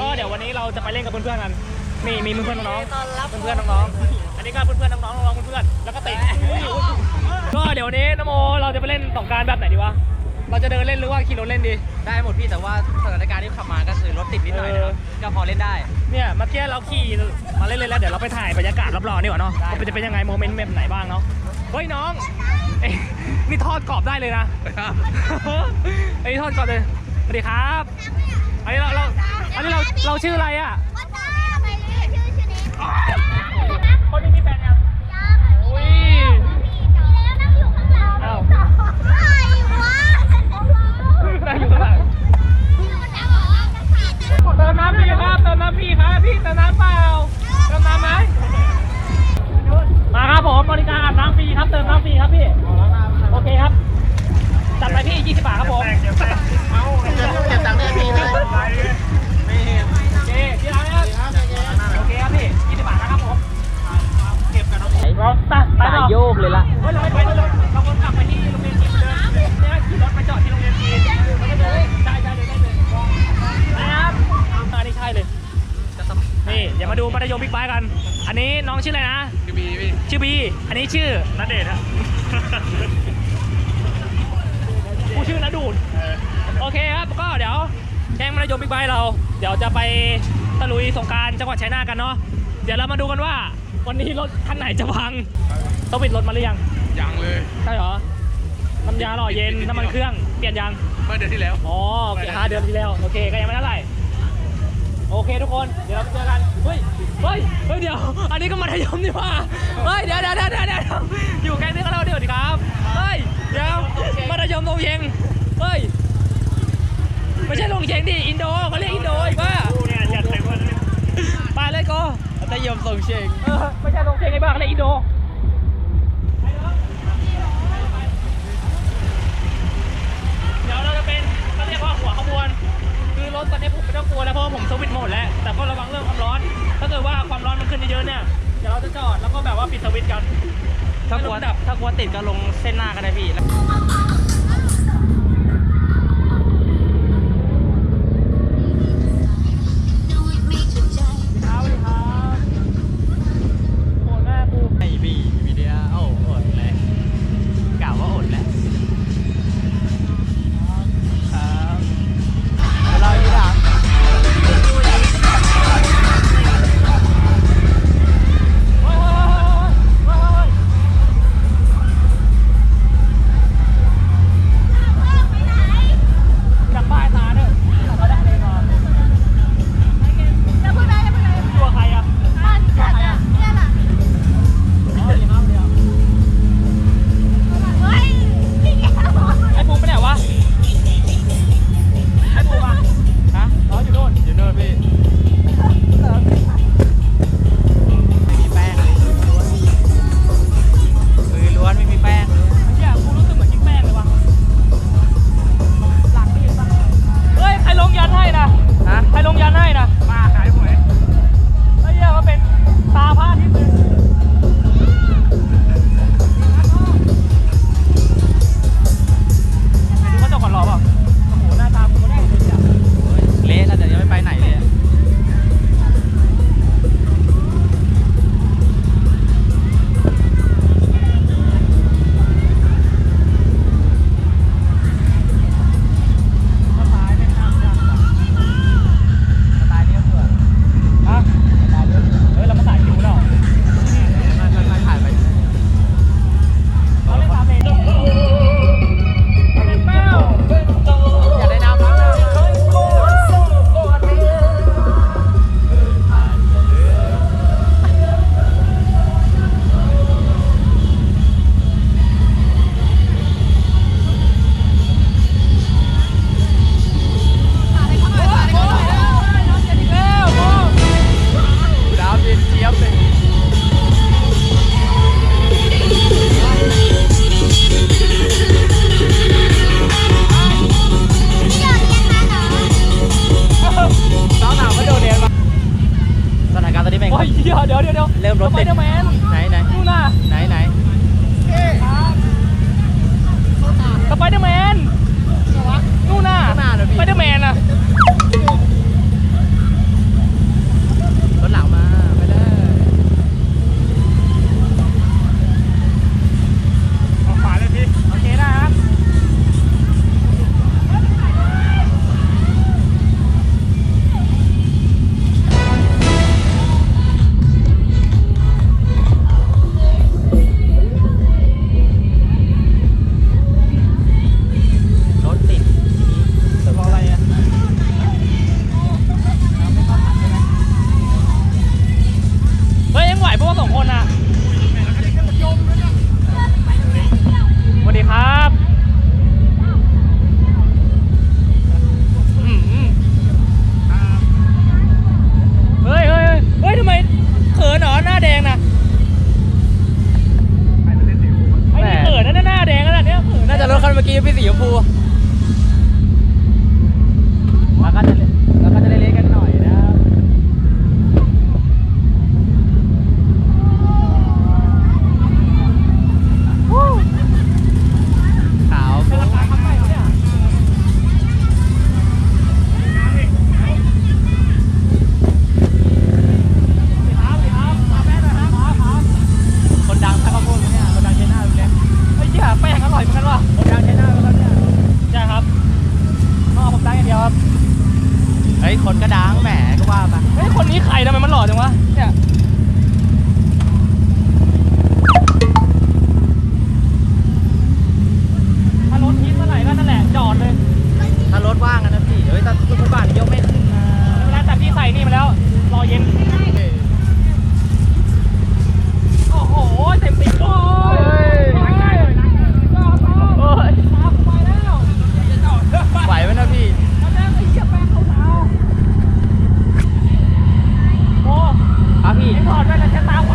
ก็เดี๋ยววันนี้เราจะไปเล่นกับเพื่อนๆกันมีมีเพื่อนๆน้องๆเพื่อนๆน้องๆอันนี้ก็เพื่อนๆน้องๆน้องๆเพื่อนๆแล้วก็เตะก็เดี๋ยววันนี้นโมเราจะไปเล่นสงกรารแบบไหนดีวะเราจะเดินเล่นหรือว่าขี่รถเล่นดี ได้หมดพี่แต่ว่าสถานการณ์ที่ขับมาก็คือรถติดนิดหน่อยนะครับก็พอเล่นได้ เนี่ยเมื่อกี้เราขี่มาเล่นๆแล้วเดี๋ยวเราไปถ่ายบรรยากาศรอบๆดีกว่าเนาะได้ว่าจะเป็นยังไงโมเมนต์แบบไหนบ้างเนาะเฮ้ยน้องเอ้ยนี่ทอดกรอบได้เลยนะไอ้ยทอดกรอบเลยสวัสดีครับอันนี้เราเรา อันนี้เราเราชื่ออะไรอะว่าตาทำไมเรียกชื่อชื่อนี้คนนี้มีแฟนยังยังอุ้ยแล้วนั่งอยู่ข้างหลังอ้าวใครวะได้อยู่ข้างหลังมันจะบอกว่าจะขาดแต่เติมน้ำพี่ครับเติมน้ำพี่ครับพี่เติมน้ำเปล่าเติมน้ำไหมมาครับผมบริการอาบน้ำฟรีครับเติมน้ำฟรีครับพี่ โอเคครับ ก๊งมัธยมบิ๊กไบค์เรา เดี๋ยวจะไปตะลุยสงกรารจังหวัดชัยนาทกันเนาะเดี๋ยวเรามาดูกันว่าวันนี้รถคันไหนจะพังต้องปิดรถมาหรือยังยังเลยใช่เหรอน้ำยาหล่อเย็นน้ำมันเครื่องเปลี่ยนยังเมื่อเดือนที่แล้วอ๋อโอเคห้าเดือนที่แล้วโอเคก็ยังไม่เท่าไหร่โอเคทุกคนเดี๋ยวเราไปเจอกันเฮ้ยเฮ้ยเฮ้ยเดี๋ยว อันนี้ก็มัธยมนี่ว่าเฮ้ยเดี๋ยวเดี๋ยวเดี๋ยวเดี๋ยวเดี๋ยวอยู่แก๊งนี้ก็เราเดี๋ยวดีครับ เฮ้ย เดี๋ยวมัธยมโรงเยงเฮ้ย ไม่ใช่โรงเยง ดิอินโดเขาเรียกอินโดอีกว่าเนี่ยอยากแต่งวันไปเลยโก็มัธยมส่งเชงเออไม่ใช่โรงเยงไอ้บ้าเขาเรียกอินโดเดี๋ยวเราจะเป็นเขาเรียกว่าหัวขบวน คือรถตอนนี้ผมไม่ต้องกลัวแล้วเพราะว่าผมสวิตช์โหมดแล้ว แต่ก็ระวังเรื่องความร้อน ถ้าเกิดว่าความร้อนมันขึ้นเยอะๆเนี่ย เดี๋ยวเราจะจอดแล้วก็แบบว่าปิดสวิตช์กัน ถ้ากลัวดับถ้ากลัวติดก็ลงเส้นหน้าก็ได้พี่ เดี๋ยวเดี๋ยวเริ่มรถสไปติดเดอร์แมนไหนไหนนู่นน่ะไหนไหนสไปเดอร์แมนนู่นน่ะข้างหน้าเหรอพี่สไปเดอร์แมนน่ะ แต่สุดบาทยกไม่ขึ้นเวลาแต่พี่ใส่นี่มาแล้ว รอเย็น โอ้โห เต็มปีโอ้ยไหวไหมนะพี่ครับพี่ถอดไปแล้วจะตาห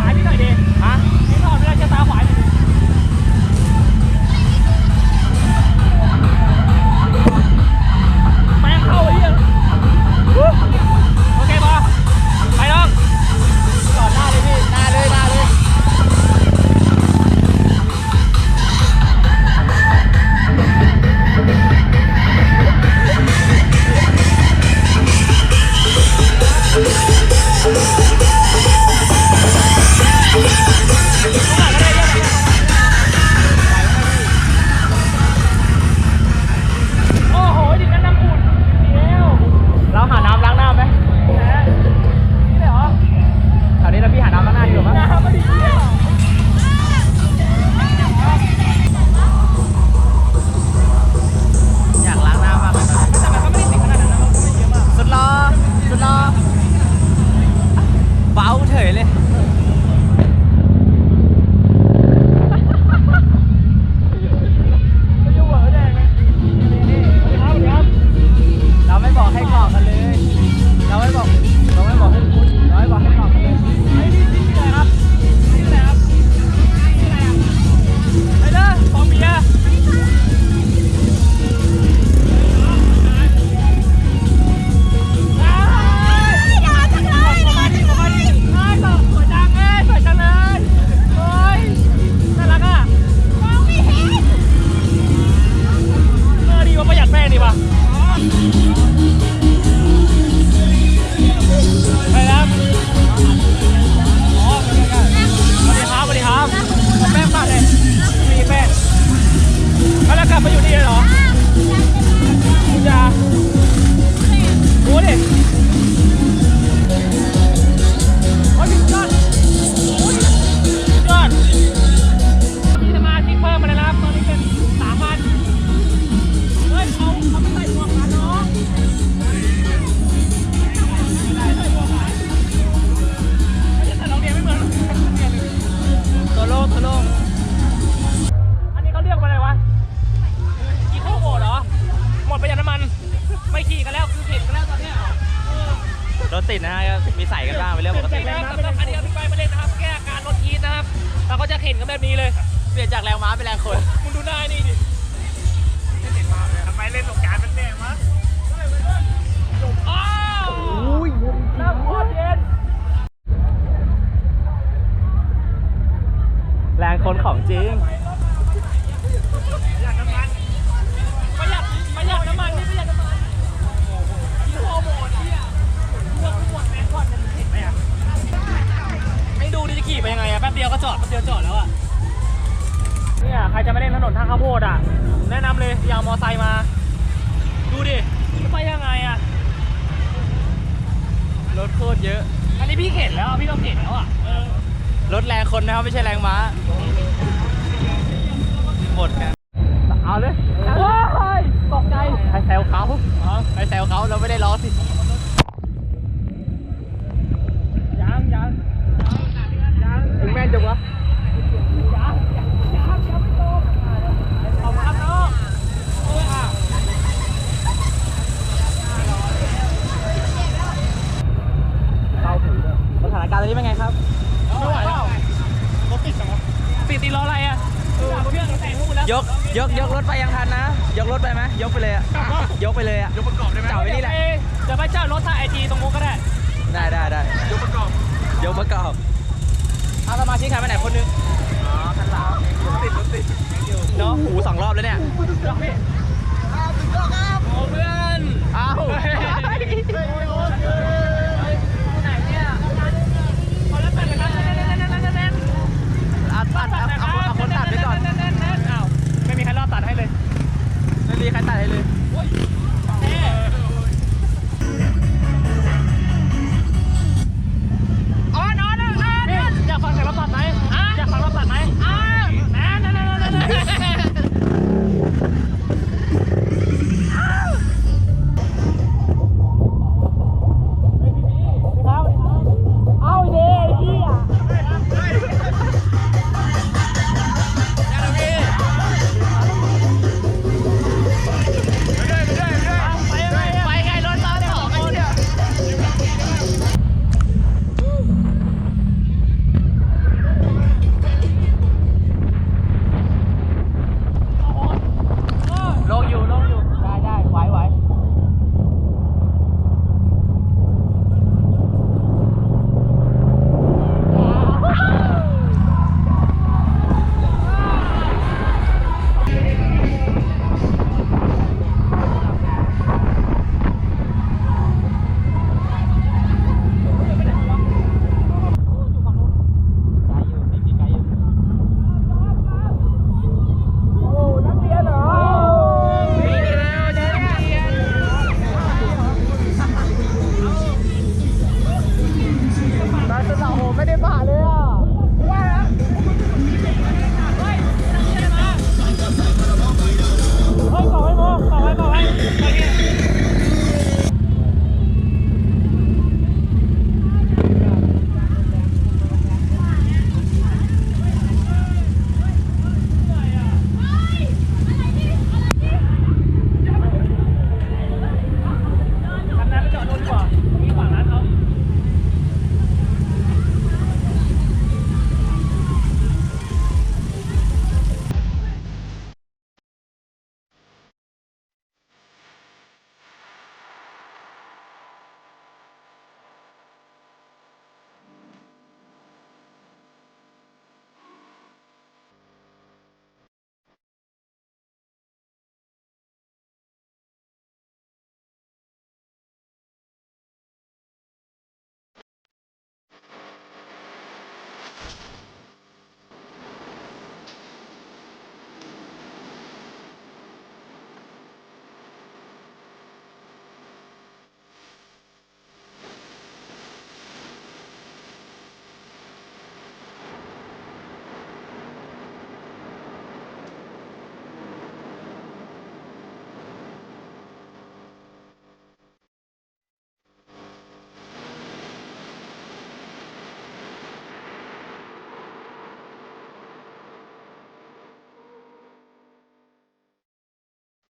เลยเปลี่ยนจากแรงม้าเป็นแรงคน มึงดูหน้าไนี่ดิทำไมเล่นสงการเป็นแน่วะจบอ้าวแรงคนของจริง ประหยัดน้ำมันประหยัดประหยัดน้ำมันนี่ประหยัดน้ำมันยี่ห้อโหมดเนี่ยพวกหมดแม็กก่อนมันเห็นไหมอะไม่ดูดิจะขี่ไปยังไงอะแป๊บเดียวก็จอดแป๊บเดียวจอดแล้วอะ เนี่ยใครจะไม่เล่นถนนทางข้าวโพดอะ แนะนำเลยอย่ามอไซค์มา ดูดิจะไปยังไงอะ รถโคตรเยอะ อันนี้พี่เข็นแล้วพี่ต้องเข็นแล้วอะรถแรงคนนะครับไม่ใช่แรงม้า หมดกันเอาเลยว้ายตกใจไคแซวเขาไคแซวเขาเราไม่ได้ล้อสิ เอาสมาชิกหายไปไหนคนนึง อ๋อคันหลังติดรถติดเนาะหูสองรอบแล้วเนี่ยโอ้เพื่อนอ้าวอัดตัดเอาเอาคนตัดไปก่อน ไม่มีใครรอบตัดให้เลย ไม่มีใครตัดให้เลย